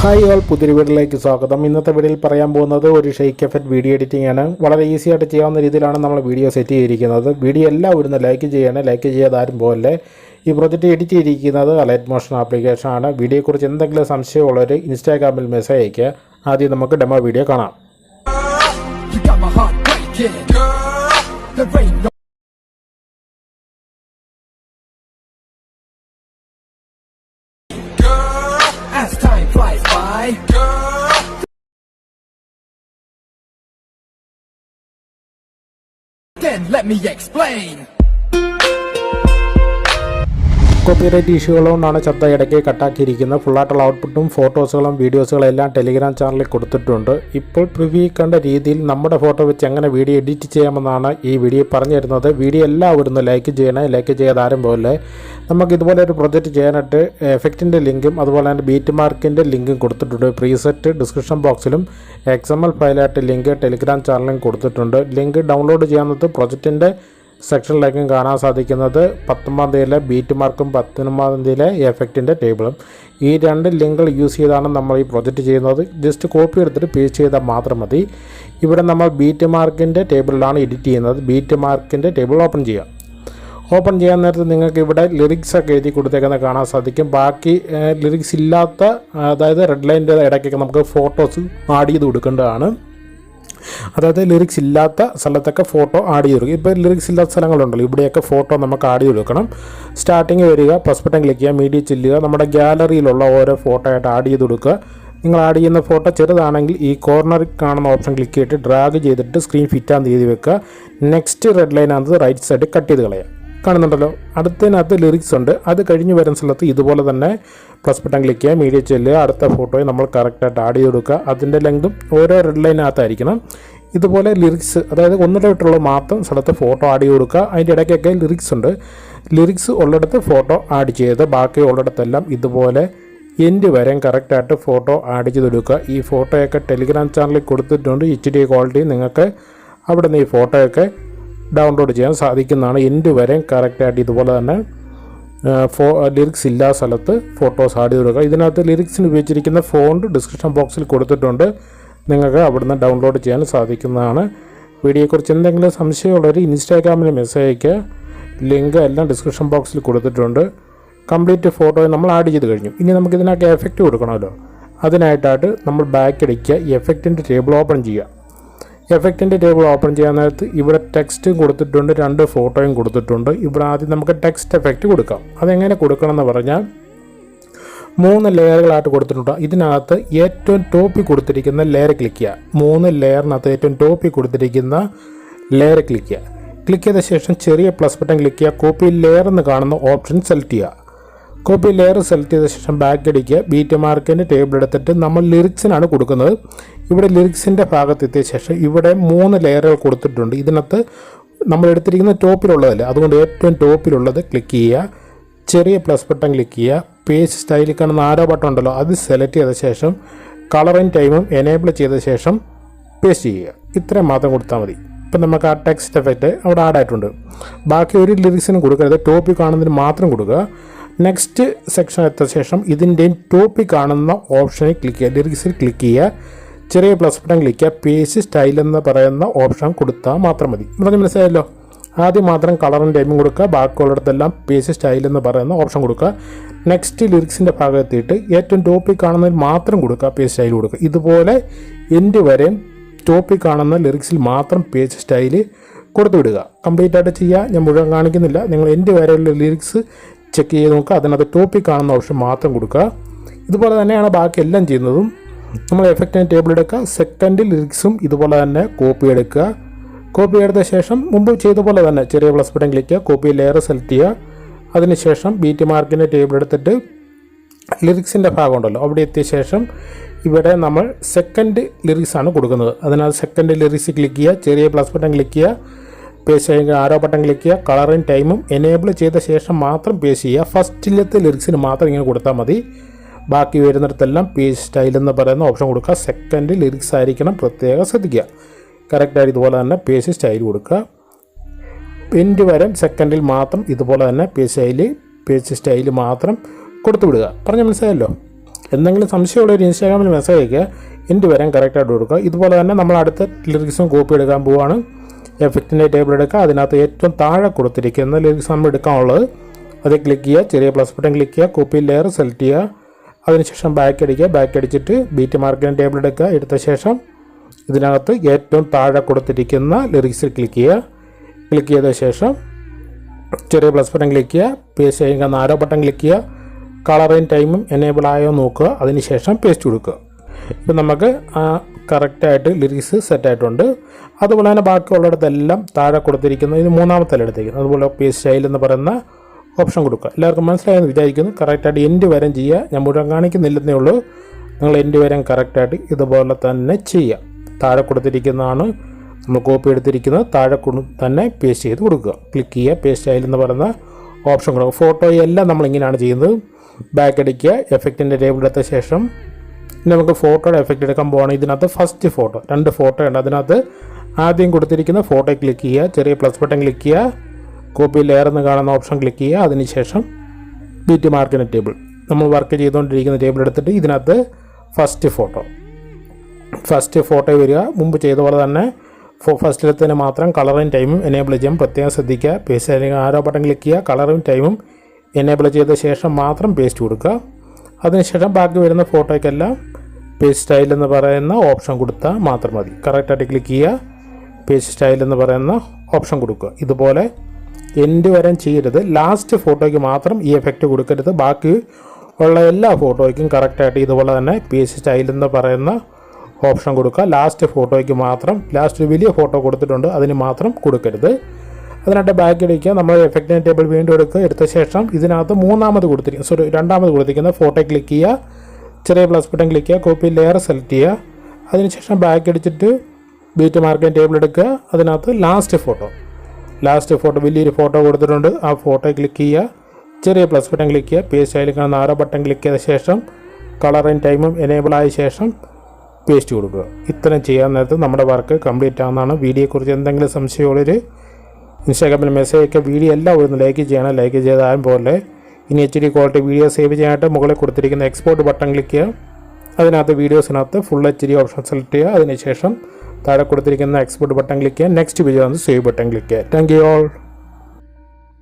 Hi all പുതിയൊരു വീഡിയോയിലേക്ക് സ്വാഗതം. ഇന്നത്തെ വീഡിയോയിൽ പറയാൻ പോകുന്നത് ഒരു ഷെയ്ക്ക് എഫക്റ്റ് വീഡിയോ എഡിറ്റിംഗ് ആണ്. വളരെ ഈസി ആയിട്ട് ചെയ്യാവുന്ന രീതിയിലാണ് നമ്മൾ വീഡിയോ സെറ്റ് ചെയ്തിരിക്കുന്നത്. വീഡിയോ എല്ലാവരും ഒന്ന് ലൈക്ക് ചെയ്യണം. ലൈക്ക് ചെയ്യാതെ ആരും പോലെ ഈ പ്രൊജക്റ്റ് എഡിറ്റ് ചെയ്തിരിക്കുന്നത് അലൈറ്റ് മോഷൻ ആപ്ലിക്കേഷൻ ആണ്. വീഡിയോയെക്കുറിച്ച് എന്തെങ്കിലും സംശയമുള്ളവർ ഇൻസ്റ്റാഗ്രാമിൽ മെസ്സേജ് അയയ്ക്കുക. ആദ്യം നമുക്ക് ഡെമോ വീഡിയോ കാണാം. Then let me explain. Copyright ഇഷ്യൂകൾ കൊണ്ടാണ് ശബ്ദം ഇടയ്ക്ക് കട്ടാക്കിയിരിക്കുന്നത് ഫുള്ളായിട്ടുള്ള ഔട്ട്പുട്ടും ഫോട്ടോസുകളും വീഡിയോസുകളും എല്ലാം ടെലിഗ്രാം ചാനലിൽ കൊടുത്തിട്ടുണ്ട്. ഇപ്പോൾ പ്രിവ്യൂ കണ്ട രീതിയിൽ നമ്മുടെ ഫോട്ടോ വെച്ച് എങ്ങനെ വീഡിയോ എഡിറ്റ് ചെയ്യാമെന്നാണ് ഈ വീഡിയോ പറഞ്ഞു തരുന്നത് വീഡിയോ എല്ലാവരും ഒന്ന് ലൈക്ക് ചെയ്യണേ. ലൈക്ക് ചെയ്യാതെ ആരും പോലെ നമുക്ക് ഇതുപോലെ ഒരു പ്രൊജക്റ്റ് ചെയ്യാനായിട്ട് എഫക്റ്റിന്റെ ലിങ്കും അതുപോലെ തന്നെ ബീറ്റ് മാർക്കിന്റെ ലിങ്കും കൊടുത്തിട്ടുണ്ട്. പ്രീസെറ്റ് ഡിസ്ക്രിപ്ഷൻ ബോക്സിലും എക്സ് എം എൽ ഫയലായിട്ട് ലിങ്ക് ടെലിഗ്രാം ചാനലിലും കൊടുത്തിട്ടുണ്ട്. ലിങ്ക് ഡൗൺലോഡ് ചെയ്യാവുന്നത് പ്രൊജക്റ്റിന്റെ സെക്ഷനിലേക്കും കാണാൻ സാധിക്കുന്നത് പത്തൊമ്പതാം തീയതിയിലെ ബീറ്റ് മാർക്കും പത്തൊമ്പതാം തീയതിയിലെ എഫക്റ്റിന്റെ ടേബിളും. ഈ രണ്ട് ലിങ്കുകൾ യൂസ് ചെയ്താണ് നമ്മൾ ഈ പ്രൊജക്റ്റ് ചെയ്യുന്നത്. ജസ്റ്റ് കോപ്പി എടുത്തിട്ട് പേസ്റ്റ് ചെയ്താൽ മാത്രം മതി. ഇവിടെ നമ്മൾ ബീറ്റ് മാർക്കിന്റെ ടേബിളിലാണ് എഡിറ്റ് ചെയ്യുന്നത്. ബീറ്റ് മാർക്കിന്റെ ടേബിൾ ഓപ്പൺ ചെയ്യാം ഓപ്പൺ ചെയ്യാൻ നേരത്ത് നിങ്ങൾക്ക് ഇവിടെ ലിറിക്സ് ഒക്കെ എഴുതി കൊടുത്തേക്കുന്നത് കാണാൻ സാധിക്കും. ബാക്കി ലിറിക്സ് ഇല്ലാത്ത അതായത് റെഡ് ലൈന്റെ ഇടയ്ക്കൊക്കെ നമുക്ക് ഫോട്ടോസ് ആഡ് ചെയ്ത് കൊടുക്കേണ്ടതാണ്. അതായത് ലിറിക്സ് ഇല്ലാത്ത സ്ഥലത്തൊക്കെ ഫോട്ടോ ആഡ് ചെയ്ത് കൊടുക്കും ഇപ്പോൾ ലിറിക്സ് ഇല്ലാത്ത സ്ഥലങ്ങളുണ്ടല്ലോ ഇവിടെയൊക്കെ ഫോട്ടോ നമുക്ക് ആഡ് ചെയ്ത് കൊടുക്കണം സ്റ്റാർട്ടിങ് വരിക പ്ലസ് ക്ലിക്ക് ചെയ്യുക മീഡിയ ചെല്ലുക നമ്മുടെ ഗ്യാലറിയിലുള്ള ഓരോ ഫോട്ടോ ആയിട്ട് ആഡ് ചെയ്ത് കൊടുക്കുക നിങ്ങൾ ആഡ് ചെയ്യുന്ന ഫോട്ടോ ചെറുതാണെങ്കിൽ ഈ കോർണറിൽ കാണുന്ന ഓപ്ഷൻ ക്ലിക്ക് ചെയ്തിട്ട് ഡ്രാഗ് ചെയ്തിട്ട് സ്ക്രീൻ ഫിറ്റാന്ന് എഴുതി വെക്കുക. നെക്സ്റ്റ് റെഡ് ലൈനകത്ത് റൈറ്റ് സൈഡ് കട്ട് ചെയ്ത് കളയാം കാണുന്നുണ്ടല്ലോ? അടുത്തതിനകത്ത് ലിറിക്സ് ഉണ്ട്. അത് കഴിഞ്ഞ് വരുന്ന സ്ഥലത്ത് ഇതുപോലെ തന്നെ പ്ലസ് ബട്ടൺ ക്ലിക്ക് ചെയ്യുക മീഡിയ ചെല്ലുക അടുത്ത ഫോട്ടോയെ നമ്മൾ കറക്റ്റായിട്ട് ആഡ് ചെയ്ത് കൊടുക്കുക അതിന്റെ ലെങ്തും ഓരോ റെഡ് ലൈനകത്തായിരിക്കണം ഇതുപോലെ ലിറിക്സ് അതായത് ഒന്നിടവിട്ടുള്ള മാത്രം സ്ഥലത്ത് ഫോട്ടോ ആഡ് ചെയ്ത് കൊടുക്കുക അതിന്റെ ഇടയ്ക്കൊക്കെ ലിറിക്സ് ഉണ്ട്. ലിറിക്സ് ഉള്ളിടത്ത് ഫോട്ടോ ആഡ് ചെയ്ത് ബാക്കി ഉള്ളിടത്തെല്ലാം ഇതുപോലെ എൻഡ് വരെ കറക്റ്റായിട്ട് ഫോട്ടോ ആഡ് ചെയ്ത് കൊടുക്കുക ഈ ഫോട്ടോയൊക്കെ ടെലിഗ്രാം ചാനലിൽ കൊടുത്തിട്ടുണ്ട്. എച്ച് ഡി ക്വാളിറ്റി നിങ്ങൾക്ക് അവിടെ നിന്ന് ഈ ഫോട്ടോയൊക്കെ ഡൗൺലോഡ് ചെയ്യാൻ സാധിക്കുന്നതാണ്. എൻഡ് വരെ കറക്റ്റായിട്ട് ഇതുപോലെ തന്നെ ഫോ ലിറിക്സ് ഇല്ലാ സ്ഥലത്ത് ഫോട്ടോസ് ആഡ് ചെയ്ത് കൊടുക്കുക ഇതിനകത്ത് ലിറിക്സിന് ഉപയോഗിച്ചിരിക്കുന്ന ഫോണ്ട് ഡിസ്ക്രിപ്ഷൻ ബോക്സിൽ കൊടുത്തിട്ടുണ്ട്. നിങ്ങൾക്ക് അവിടുന്ന് ഡൗൺലോഡ് ചെയ്യാൻ സാധിക്കുന്നതാണ്. വീഡിയോയെക്കുറിച്ച് എന്തെങ്കിലും സംശയമുള്ളവർ ഇൻസ്റ്റാഗ്രാമിൽ മെസ്സേജ് അയയ്ക്കുക ലിങ്ക് എല്ലാം ഡിസ്ക്രിപ്ഷൻ ബോക്സിൽ കൊടുത്തിട്ടുണ്ട്. കംപ്ലീറ്റ് ഫോട്ടോ നമ്മൾ ആഡ് ചെയ്ത് കഴിഞ്ഞു. ഇനി നമുക്ക് ഇതിനകത്ത് എഫക്റ്റ് കൊടുക്കണമല്ലോ. അതിനായിട്ടായിട്ട് നമ്മൾ ബാക്ക് അടിക്കുക എഫക്റ്റിന്റെ ടേബിൾ ഓപ്പൺ ചെയ്യുക. എഫക്റ്റിന്റെ ടേബിൾ ഓപ്പൺ ചെയ്യാൻ നേരത്ത് ഇവിടെ ടെക്സ്റ്റും കൊടുത്തിട്ടുണ്ട് രണ്ട് ഫോട്ടോയും കൊടുത്തിട്ടുണ്ട്. ഇവിടെ ആദ്യം നമുക്ക് ടെക്സ്റ്റ് എഫക്റ്റ് കൊടുക്കാം. അതെങ്ങനെ കൊടുക്കണം എന്ന് പറഞ്ഞാൽ മൂന്ന് ലെയറുകളായിട്ട് കൊടുത്തിട്ടുണ്ട്. ഇതിനകത്ത് ഏറ്റവും ടോപ്പിൽ കൊടുത്തിരിക്കുന്ന ലെയർ ക്ലിക്ക് ചെയ്യുക. മൂന്ന് ലെയറിനകത്ത് ഏറ്റവും ടോപ്പിൽ കൊടുത്തിരിക്കുന്ന ലെയർ ക്ലിക്ക് ചെയ്യുക. ക്ലിക്ക് ചെയ്ത ശേഷം ചെറിയ പ്ലസ് ബട്ടൺ ക്ലിക്ക് ചെയ്യുക. കോപ്പി ലെയർ എന്ന് കാണുന്ന ഓപ്ഷൻ സെലക്ട് ചെയ്യുക. കോപ്പി ലെയർ സെലക്ട് ചെയ്ത ശേഷം ബാക്ക് അടിക്കുക. ബീറ്റ് മാർക്കിന്റെ ടേബിൾ എടുത്തിട്ട് നമ്മൾ ലിറിക്സിനാണ് കൊടുക്കുന്നത്. ഇവിടെ ലിറിക്സിന്റെ ഭാഗത്ത് എത്തിയ ശേഷം ഇവിടെ മൂന്ന് ലെയറുകൾ കൊടുത്തിട്ടുണ്ട്. ഇതിനകത്ത് നമ്മൾ എടുത്തിരിക്കുന്ന ടോപ്പിലുള്ളതല്ല? അതുകൊണ്ട് ഏറ്റവും ടോപ്പിലുള്ളത് ക്ലിക്ക് ചെയ്യുക. ചെറിയ പ്ലസ് ബട്ടൺ ക്ലിക്ക് ചെയ്യുക. പേജ് സ്റ്റൈലിൽ കാണുന്ന ആരോ ബട്ടൺ ഉണ്ടല്ലോ അത് സെലക്ട് ചെയ്ത ശേഷം കളറും ടൈമും എനേബിൾ ചെയ്ത ശേഷം പേസ്റ്റ് ചെയ്യുക. ഇത്രയും മാത്രം കൊടുത്താൽ മതി. ഇപ്പം നമുക്ക് ആ ടെക്സ്റ്റ് എഫക്റ്റ് അവിടെ ആഡ് ആയിട്ടുണ്ട്. ബാക്കി ഒരു ലിറിക്സിനും കൊടുക്കരുത്. ടോപ്പിൽ കാണുന്നതിന് മാത്രം കൊടുക്കുക. നെക്സ്റ്റ് സെക്ഷൻ എത്ത ശേഷം ഇതിന്റെയും ടോപ്പിക് കാണുന്ന ഓപ്ഷനിൽ ക്ലിക്ക് ചെയ്യുക. ലിറിക്സിൽ ക്ലിക്ക് ചെയ്യുക. ചെറിയ പ്ലസ് ബട്ടൺ ക്ലിക്ക് ചെയ്യുക. പേജ് സ്റ്റൈൽ എന്ന് പറയുന്ന ഓപ്ഷൻ കൊടുത്താൽ മാത്രം മതി. പറഞ്ഞ് മനസ്സിലായല്ലോ? ആദ്യം മാത്രം കളറും ടൈമും കൊടുക്കുക. ബാക്കിയുള്ളിടത്തെല്ലാം പേജ് സ്റ്റൈൽ എന്ന് പറയുന്ന ഓപ്ഷൻ കൊടുക്കുക. നെക്സ്റ്റ് ലിറിക്സിന്റെ ഭാഗത്തിട്ട് ഏറ്റവും ടോപ്പിക് കാണുന്നതിൽ മാത്രം കൊടുക്കുക. പേജ് സ്റ്റൈൽ കൊടുക്കുക. ഇതുപോലെ എൻഡ് വരെയും ടോപ്പിക് കാണുന്ന ലിറിക്സിൽ മാത്രം പേജ് സ്റ്റൈൽ കൊടുത്തു വിടുക. കംപ്ലീറ്റ് ആയിട്ട് ചെയ്യുക ഞാൻ മുഴുവൻ കാണിക്കുന്നില്ല. നിങ്ങൾ എന്റെ വരെയുള്ള ലിറിക്സ് ചെക്ക് ചെയ്ത് നോക്കുക. അതിനകത്ത് ടോപ്പിക് ആണെന്ന ഓപ്ഷൻ മാത്രം കൊടുക്കുക. ഇതുപോലെ തന്നെയാണ് ബാക്കി എല്ലാം ചെയ്യുന്നതും. നമ്മൾ എഫക്റ്റിന് ടേബിൾ എടുക്കുക. സെക്കൻഡ് ലിറിക്സും ഇതുപോലെ തന്നെ കോപ്പി എടുക്കുക. കോപ്പി എടുത്ത ശേഷം മുമ്പ് ചെയ്ത പോലെ തന്നെ ചെറിയ പ്ലസ് ബട്ടൺ ക്ലിക്ക് ചെയ്യുക. കോപ്പി ലെയർ സെലക്ട് ചെയ്യുക. അതിനുശേഷം ബീറ്റ് മാർക്കിന്റെ ടേബിൾ എടുത്തിട്ട് ലിറിക്സിന്റെ ഭാഗമുണ്ടല്ലോ അവിടെ എത്തിയ ശേഷം ഇവിടെ നമ്മൾ സെക്കൻഡ് ലിറിക്സ് ആണ് കൊടുക്കുന്നത്. അതിനകത്ത് സെക്കൻഡ് ലിറിക്സ് ക്ലിക്ക് ചെയ്യുക. ചെറിയ പ്ലസ് ബട്ടൺ ക്ലിക്ക് ചെയ്യുക. പേസ്റ്റ് ചെയ്യുക ആരോ ബട്ടൺ ക്ലിക്ക് ചെയ്യുക കളറും ടൈമും എനേബിൾ ചെയ്ത ശേഷം മാത്രം പേസ്റ്റ് ചെയ്യുക. ഫസ്റ്റിലത്തെ ലിറിക്സിന് മാത്രം ഇങ്ങനെ കൊടുത്താൽ മതി. ബാക്കി വരുന്നിടത്തെല്ലാം പേജ് സ്റ്റൈൽ എന്ന് പറയുന്ന ഓപ്ഷൻ കൊടുക്കുക. സെക്കൻഡ് ലിറിക്സ് ആയിരിക്കണം പ്രത്യേകം ശ്രദ്ധിക്കുക. കറക്റ്റായിട്ട് ഇതുപോലെ തന്നെ പേജ് സ്റ്റൈൽ കൊടുക്കുക. എൻഡ് വരെ സെക്കൻഡിൽ മാത്രം ഇതുപോലെ തന്നെ പേജ് സ്റ്റൈൽ പേജ് സ്റ്റൈൽ മാത്രം കൊടുത്തു വിടുക. പറഞ്ഞ മനസ്സിലായല്ലോ? എന്തെങ്കിലും സംശയമുള്ള ഒരു ഇൻസ്റ്റാഗ്രാമിൽ മെസ്സേജ് അയക്കുക. എന്റെ വരാൻ കറക്റ്റായിട്ട് കൊടുക്കുക. ഇതുപോലെ തന്നെ നമ്മൾ അടുത്ത ലിറിക്സും കോപ്പി എടുക്കാൻ പോവുകയാണ് എഫക്റ്റിന്റെ ടേബിൾ എടുക്കുക. അതിനകത്ത് ഏറ്റവും താഴെ കൊടുത്തിരിക്കുന്ന ലിറിക്സ് നമ്മൾ എടുക്കാനുള്ളത്. അത് ക്ലിക്ക് ചെയ്യുക. ചെറിയ പ്ലസ് ബട്ടൺ ക്ലിക്ക് ചെയ്യുക. കോപ്പി ലെയർ സെലക്ട് ചെയ്യുക. അതിനുശേഷം ബാക്ക് അടിക്കുക. ബാക്ക് അടിച്ചിട്ട് ബീറ്റ് മാർക്കിന്റെ ടേബിൾ എടുക്കുക. എടുത്ത ശേഷം ഇതിനകത്ത് ഏറ്റവും താഴെ കൊടുത്തിരിക്കുന്ന ലിറിക്സിൽ ക്ലിക്ക് ചെയ്യുക. ക്ലിക്ക് ചെയ്ത ശേഷം ചെറിയ പ്ലസ് ബട്ടൺ ക്ലിക്ക് ചെയ്യുക. പേസ്റ്റ് ചെയ്യുക. നാരോ ബട്ടൺ ക്ലിക്ക് ചെയ്യുക. കളറിങ് ടൈമും എനേബിൾ ആയോ നോക്കുക. അതിനുശേഷം പേസ്റ്റ് കൊടുക്കുക. ഇപ്പം നമുക്ക് കറക്റ്റായിട്ട് ലിറിക്സ് സെറ്റായിട്ടുണ്ട്. അതുപോലെ തന്നെ ബാക്കിയുള്ളിടത്തെല്ലാം താഴെ കൊടുത്തിരിക്കുന്ന ഇത് മൂന്നാമത്തെ എടുത്തേക്കുന്നത് അതുപോലെ പേസ്റ്റ് സ്റ്റൈൽ എന്ന് പറയുന്ന ഓപ്ഷൻ കൊടുക്കുക. എല്ലാവർക്കും മനസ്സിലായെന്ന് വിചാരിക്കുന്നു. കറക്റ്റായിട്ട് എൻഡ് വരം ചെയ്യുക ഞാൻ മുഴുവൻ കാണിക്കുന്നില്ലെന്നേ ഉള്ളൂ. നിങ്ങൾ എൻഡ് വരം കറക്റ്റായിട്ട് ഇതുപോലെ തന്നെ ചെയ്യുക താഴെ കൊടുത്തിരിക്കുന്നതാണ് നമ്മൾ കോപ്പി എടുത്തിരിക്കുന്നത്. താഴെ തന്നെ പേസ്റ്റ് ചെയ്ത് കൊടുക്കുക. ക്ലിക്ക് ചെയ്യുക പേസ്റ്റ് എന്ന് പറയുന്ന ഓപ്ഷൻ കൊടുക്കുക. ഫോട്ടോയെല്ലാം നമ്മളിങ്ങനെയാണ് ചെയ്യുന്നത്. ബാക്ക് അടിക്കുക. എഫക്റ്റിന്റെ ടേബിൾ എടുത്ത ശേഷം ഇനി നമുക്ക് ഫോട്ടോയുടെ എഫക്റ്റ് എടുക്കാൻ പോകണം ഇതിനകത്ത് ഫസ്റ്റ് ഫോട്ടോ രണ്ട് ഫോട്ടോ ഉണ്ട്. അതിനകത്ത് ആദ്യം കൊടുത്തിരിക്കുന്ന ഫോട്ടോ ക്ലിക്ക് ചെയ്യുക. ചെറിയ പ്ലസ് ബട്ടൺ ക്ലിക്ക് ചെയ്യുക. കോപ്പി ലെയർ എന്ന് കാണുന്ന ഓപ്ഷൻ ക്ലിക്ക് ചെയ്യുക. അതിനുശേഷം ബീറ്റ് മാർക്കിന് ടേബിൾ നമ്മൾ വർക്ക് ചെയ്തുകൊണ്ടിരിക്കുന്ന ടേബിൾ എടുത്തിട്ട് ഇതിനകത്ത് ഫസ്റ്റ് ഫോട്ടോ ഫസ്റ്റ് ഫോട്ടോ വരിക. മുമ്പ് ചെയ്ത പോലെ തന്നെ ഫസ്റ്റിലത്തിന് മാത്രം കളറും ടൈമും എനേബിൾ ചെയ്യാം പ്രത്യേകം ശ്രദ്ധിക്കുക. പേസ്റ്റ് അല്ലെങ്കിൽ ആരോ ബട്ടൺ ക്ലിക്ക് ചെയ്യുക. കളറും ടൈമും എനേബിൾ ചെയ്ത ശേഷം മാത്രം പേസ്റ്റ് കൊടുക്കുക. അതിനുശേഷം ബാക്കി വരുന്ന ഫോട്ടോയ്ക്കെല്ലാം പേസ്റ്റ് സ്റ്റൈൽ എന്ന് പറയുന്ന ഓപ്ഷൻ കൊടുത്താൽ മാത്രം മതി. കറക്റ്റായിട്ട് ക്ലിക്ക് ചെയ്യുക പേസ്റ്റ് സ്റ്റൈൽ എന്ന് പറയുന്ന ഓപ്ഷൻ കൊടുക്കുക. ഇതുപോലെ എൻഡ് വരെ ചെയ്യരുത്. ലാസ്റ്റ് ഫോട്ടോയ്ക്ക് മാത്രം ഈ എഫക്റ്റ് കൊടുക്കരുത്. ബാക്കി ഉള്ള എല്ലാ ഫോട്ടോയ്ക്കും കറക്റ്റായിട്ട് ഇതുപോലെ തന്നെ പേസ്റ്റ് സ്റ്റൈൽ എന്ന് പറയുന്ന ഓപ്ഷൻ കൊടുക്കുക. ലാസ്റ്റ് ഫോട്ടോയ്ക്ക് മാത്രം ലാസ്റ്റ് വലിയ ഫോട്ടോ കൊടുത്തിട്ടുണ്ട് അതിന് മാത്രം കൊടുക്കരുത്. അതിനായിട്ട് ബാക്ക് അടിക്കുക നമ്മൾ എഫക്റ്റിന്റെ ടേബിൾ വീണ്ടും എടുക്കുക. എടുത്ത ശേഷം ഇതിനകത്ത് മൂന്നാമത് കൊടുത്തിരിക്കുന്ന സോറി രണ്ടാമത് കൊടുത്തിരിക്കുന്ന ഫോട്ടോ ക്ലിക്ക് ചെയ്യുക. ചെറിയ പ്ലസ് ബട്ടൺ ക്ലിക്ക് ചെയ്യുക. കോപ്പി ലെയർ സെലക്ട് ചെയ്യുക. അതിനുശേഷം ബാക്ക് അടിച്ചിട്ട് ബീറ്റ് മാർക്കിന്റെ ടേബിൾ എടുക്കുക. അതിനകത്ത് ലാസ്റ്റ് ഫോട്ടോ ലാസ്റ്റ് ഫോട്ടോ വലിയൊരു ഫോട്ടോ കൊടുത്തിട്ടുണ്ട്. ആ ഫോട്ടോ ക്ലിക്ക് ചെയ്യുക. ചെറിയ പ്ലസ് ബട്ടൺ ക്ലിക്ക് ചെയ്യുക. പേസ്റ്റ് ആയി കാണുന്ന ആരോ ബട്ടൺ ക്ലിക്ക് ചെയ്ത ശേഷം കളറും ടൈമും എനേബിൾ ആയ ശേഷം പേസ്റ്റ് കൊടുക്കുക. ഇത്രയും ചെയ്യാൻ നേരത്ത് നമ്മുടെ വർക്ക് കംപ്ലീറ്റ് ആവുന്നതാണ്. വീഡിയോയെക്കുറിച്ച് എന്തെങ്കിലും സംശയമുള്ളൊരു ഇൻസ്റ്റാഗ്രാമിൽ മെസ്സേജ് ഒക്കെ വീഡിയോ എല്ലാം ഒരു ലൈക്ക് ചെയ്യണം ലൈക്ക് ചെയ്താൽ പോലെ. ഇനി H D quality video save ചെയ്യാനായിട്ട് മുകളിൽ കൊടുത്തിരിക്കുന്ന എക്സ്പോർട്ട് ബട്ടൺ ക്ലിക്ക് ചെയ്യുക. അതിനകത്ത് വീഡിയോസിനകത്ത് full H D option select ചെയ്യുക. അതിനുശേഷം താഴെ കൊടുത്തിരിക്കുന്ന എക്സ്പോർട്ട് ബട്ടൺ ക്ലിക്ക് ചെയ്യുക. Next video save button click ചെയ്യുക. Thank you all